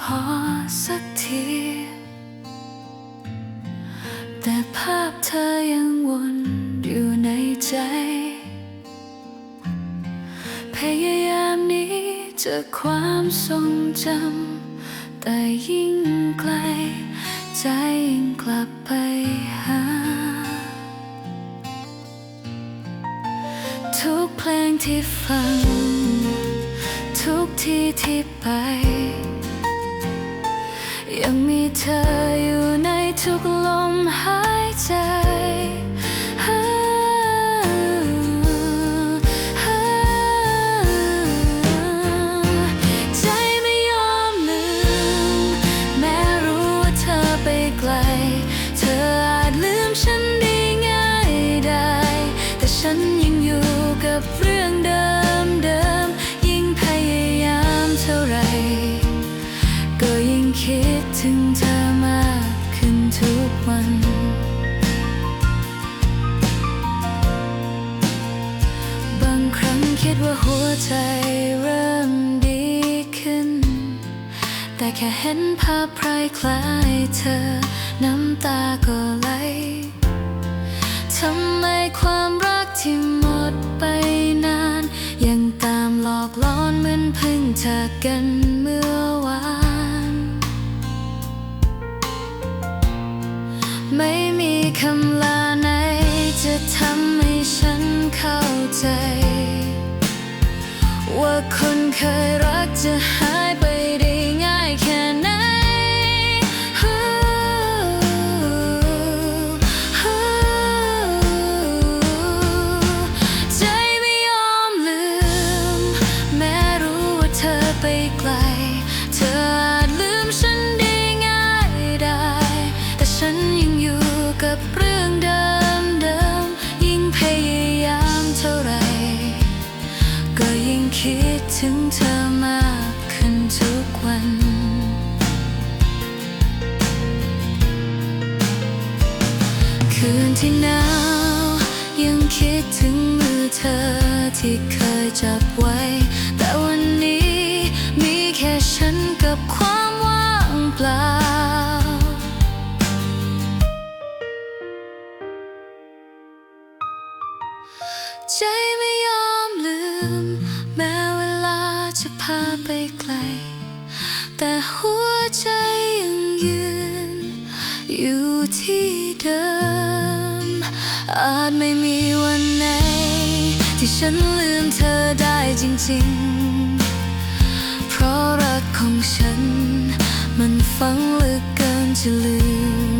พอสักที แต่ภาพเธอยังวนอยู่ในใจ พยายามนี้จะความทรงจำ แต่ยิ่งไกล ใจยิ่งกลับไปหา ทุกเพลงที่ฟัง ทุกที่ที่ไป ยังมีเธออยู่ในทุก หัวใจเริ่มดีขึ้น แต่แค่เห็นภาพพรคล้ายเธอ น้ำตาก็ไหลทำไมความรักที่หมดไปนาน ยังตามหลอกล่อนเหมือนเพิ่งจากกันเมื่อวาน ไม่มีคำลาไหนจะทำให้ฉันเข้าใจ ว่าคนเคยรักจะหายไป ถึงเธอมากขึ้นทุกวัน คืนที่หนาวยังคิดถึงมือเธอที่เคยจับไว้ แต่วันนี้มีแค่ฉันกับความว่างเปล่าใจาไปไกล แต่หัวใจยังยืน อยู่ที่เดิม อาจไม่มีวันไหน ที่ฉันลืมเธอได้จริงๆ เพราะรักของฉัน มันฝังลึกเกินจะลืม